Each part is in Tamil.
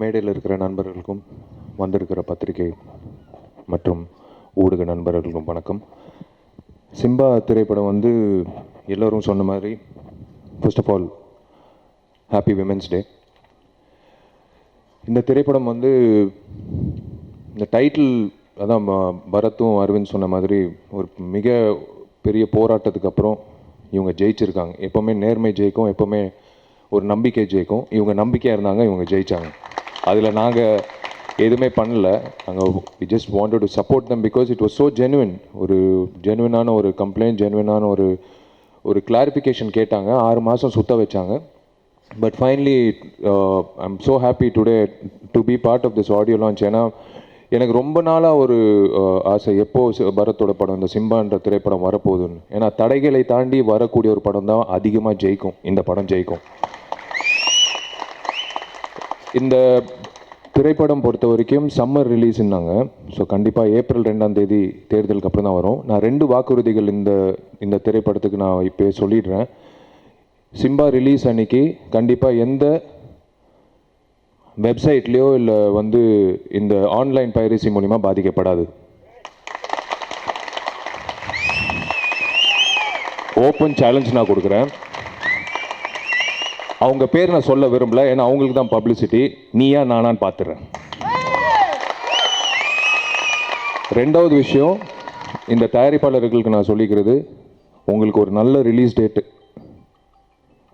மேடையில் இருக்கிற நண்பர்களுக்கும் வந்திருக்கிற பத்திரிகை மற்றும் ஊடக நண்பர்களுக்கும் வணக்கம். சிம்பா திரைப்படம் வந்து எல்லோரும் சொன்ன மாதிரி first of all happy women's day இந்த திரைப்படம் வந்து இந்த டைட்டில் அதான் பரத்தும் அரவிந்த் சொன்ன மாதிரி ஒரு மிக பெரிய போராட்டத்துக்கு அப்புறம் இவங்க ஜெயிச்சிருக்காங்க. எப்போவுமே நேர்மை ஜெயிக்கும் எப்போவுமே ஒரு நம்பிக்கை ஜெயிக்கும். இவங்க நம்பிக்கையாக இருந்தாங்க இவங்க ஜெயித்தாங்க அதில் நாங்கள் எதுவுமே பண்ணல. நாங்கள் we just wanted to support them because it was so genuine ஒரு ஜெனுவினான ஒரு கம்ப்ளைண்ட் ஜென்வினான ஒரு ஒரு கிளாரிஃபிகேஷன் கேட்டாங்க. ஆறு மாதம் சுத்த வச்சாங்க. But finally I'm so happy today to be part of this audio launch ஏன்னா எனக்கு ரொம்ப நாளாக ஒரு uh, ஆசை எப்போ பரத்தோட படம் இந்த சிம்பான்ற திரைப்படம் வரப்போகுதுன்னு. ஏன்னா தடைகளை தாண்டி வரக்கூடிய ஒரு படம் தான் அதிகமாக ஜெயிக்கும். இந்த படம் ஜெயிக்கும். இந்த திரைப்படம் பொறுத்த வரைக்கும் சம்மர் ரிலீஸ்னாங்க ஸோ கண்டிப்பாக ஏப்ரல் ரெண்டாம் தேதி தேர்தலுக்கு அப்புறம் தான் வரும். நான் ரெண்டு வாக்குறுதிகள் இந்த இந்த திரைப்படத்துக்கு நான் இப்போ சொல்லிடுறேன். சிம்பா ரிலீஸ் அன்னைக்கு கண்டிப்பாக எந்த வெப்சைட்லேயோ இல்லை வந்து இந்த ஆன்லைன் பைரசி மூலிமா பாதிக்கப்படாது. ஓப்பன் சேலஞ்ச் நான் கொடுக்குறேன். அவங்க பேர் நான் சொல்ல விரும்பல ஏன்னா அவங்களுக்கு தான் பப்ளிசிட்டி நீயா நானான்னு பார்த்துறேன். ரெண்டாவது விஷயம் இந்த தயாரிப்பாளர்களுக்கு நான் சொல்லிக்கிறது உங்களுக்கு ஒரு நல்ல ரிலீஸ் டேட்டு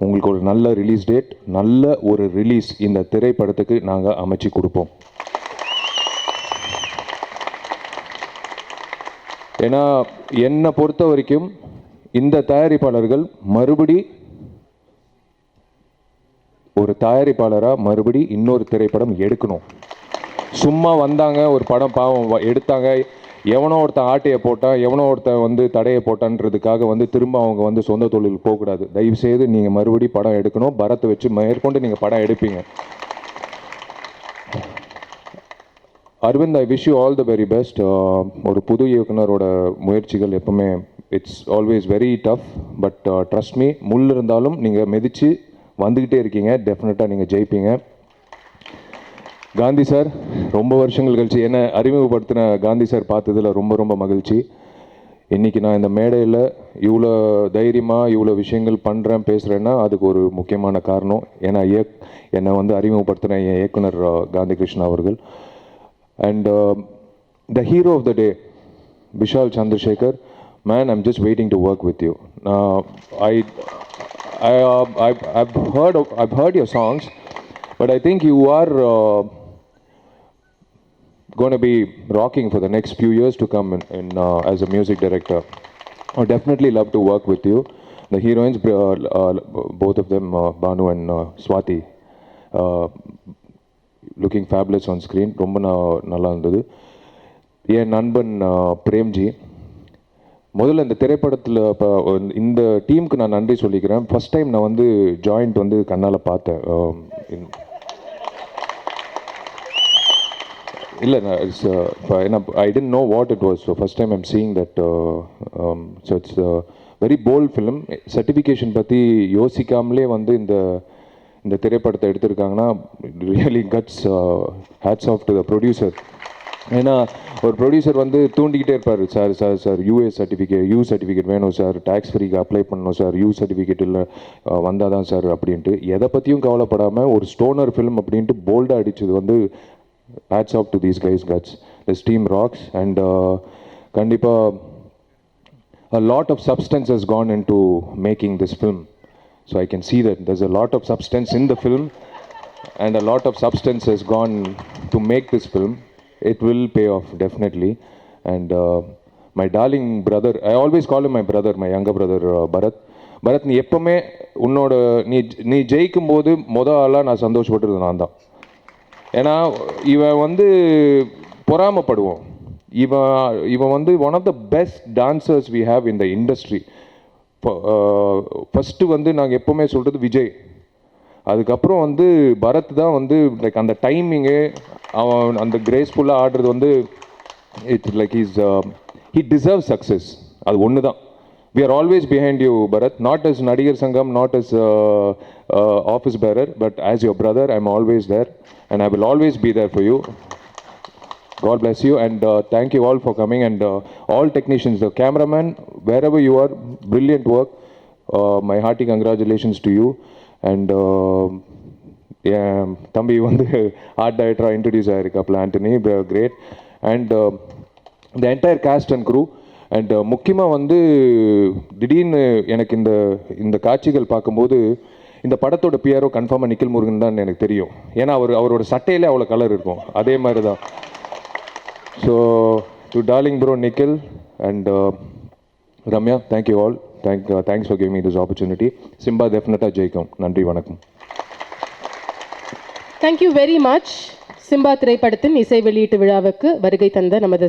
உங்களுக்கு ஒரு நல்ல ரிலீஸ் டேட் நல்ல ஒரு ரிலீஸ் இந்த திரைப்படத்துக்கு நாங்கள் அமைச்சு கொடுப்போம். ஏன்னா என்னை பொறுத்த வரைக்கும் இந்த தயாரிப்பாளர்கள் மறுபடி ஒரு தயாரிப்பாளராக மறுபடி இன்னொரு திரைப்படம் எடுக்கணும். சும்மா வந்தாங்க ஒரு படம் பாவம் வ- எடுத்தாங்க. எவனோ ஒருத்தன் ஆட்டையை போட்டான் எவனோ ஒருத்தன் வந்து தடையை போட்டான்றதுக்காக வந்து திரும்ப அவங்க வந்து சொந்த தொழில் போகக்கூடாது. தயவுசெய்து நீங்கள் மறுபடி படம் எடுக்கணும். பரத்தை வச்சு மேற்கொண்டு நீங்கள் படம் எடுப்பீங்க. Aravind I wish you all the very best ஒரு புது இயக்குனரோட முயற்சிகள் எப்பவுமே it's always very tough but trust me முள் இருந்தாலும் நீங்கள் மிதித்து வந்துக்கிட்டே இருக்கீங்க. டெஃபினட்டாக நீங்கள் ஜெயிப்பீங்க. காந்தி சார் ரொம்ப வருஷங்கள் கழிச்சு என்னை அறிமுகப்படுத்தின காந்தி சார் பார்த்ததுல ரொம்ப ரொம்ப மகிழ்ச்சி. இன்றைக்கி நான் இந்த மேடையில் இவ்வளோ தைரியமாக இவ்வளோ விஷயங்கள் பண்ணுறேன் பேசுகிறேன்னா அதுக்கு ஒரு முக்கியமான காரணம். ஏன்னா இயக் என்னை வந்து அறிமுகப்படுத்தின என் இயக்குனர் காந்தி கிருஷ்ணா அவர்கள். And the hero of the day Vishal Chandrasekhar man I'm just waiting to work with you I I, uh, I've, I've heard of, I've heard your songs, but I think you are uh, going to be rocking for the next few years to come in, in uh, as a music director. I would definitely love to work with you. The heroines, uh, uh, both of them, uh, Banu and uh, Swati, uh, looking fabulous on screen. ரொம்ப நா- நல்லா இருந்தது என் நண்பன் uh, பிரேம்ஜி முதல்ல இந்த திரைப்படத்தில் இப்போ இந்த டீமுக்கு நான் நன்றி சொல்லிக்கிறேன். ஃபர்ஸ்ட் டைம் நான் வந்து ஜாயிண்ட் வந்து கண்ணால் பார்த்தேன். இல்லை நான் இட்ஸ் ஏன்னா I don't know what it was so first time I'm seeing that so it's very bold film certification பற்றி யோசிக்காமலே வந்து இந்த இந்த திரைப்படத்தை எடுத்திருக்காங்கன்னா really guts hats off to the producer ஏன்னா ஒரு ப்ரொடியூசர் வந்து தூண்டிக்கிட்டே இருப்பார் sir sir sir UA certificate U certificate வேணும் சார் டேக்ஸ் ஃப்ரீக்கு அப்ளை பண்ணணும் சார் யூ சர்டிஃபிகேட் இல்லை வந்தால் தான் சார் அப்படின்ட்டு எதை பற்றியும் கவலைப்படாமல் ஒரு ஸ்டோனர் ஃபிலிம் அப்படின்ட்டு போல்டாக அடித்தது வந்து hats off to these guys guts the steam rocks and கண்டிப்பாக a lot of substance has gone into making this film so I can see that there's a lot of substance in the film and a lot of substance has gone to make this film it will pay off definitely. And uh, my darling brother i always call him my brother my younger brother uh, Bharath Bharath நீ எப்பவுமே உன்னோட நீ நீ ஜெயிக்கும் போது மொதல் ஆளாக நான் சந்தோஷப்பட்டது நான் தான். ஏன்னா இவன் வந்து பொறாமப்படுவோம். இவன் இவன் வந்து one of the best dancers we have in the industry first வந்து நாங்கள் எப்போவுமே சொல்கிறது விஜய். அதுக்கப்புறம் வந்து பரத் தான் வந்து லைக் அந்த டைமிங்கு அவன் அந்த கிரேஸ்ஃபுல்லாக ஆடுறது வந்து it's like is he deserve success அது ஒன்று தான் we are always behind you, Bharat. Not as Nadigar Sangam, not as uh, uh, office bearer, but as your brother, I'm always there, and I will always be there for you. God bless you, and uh, thank you all for coming, and uh, all technicians, the cameraman, wherever you are, brilliant work. Uh, my hearty congratulations to you, and. Uh, என் தம்பி வந்து ஆர்ட் டைரக்டராக introduce ஆகிருக்காப்ல Antony great and the entire cast and crew and முக்கியமாக வந்து திடீர்னு எனக்கு இந்த இந்த காட்சிகள் பார்க்கும்போது இந்த படத்தோட பிஆர்ஓ கன்ஃபார்மாக நிக்கில் முருகன் தான் எனக்கு தெரியும். ஏன்னா அவர் அவரோட சட்டையிலே அவ்வளோ கலர் இருக்கும். அதே மாதிரி தான் so to darling bro Nikhil and Ramya thank you all thank thanks for giving this opportunity Simba டெஃபினட்டாக ஜெயிக்கும் நன்றி வணக்கம். தேங்க்யூ வெரி மச் சிம்பா திரைப்படத்தின் இசை வெளியீட்டு விழாவுக்கு வருகை தந்த நமது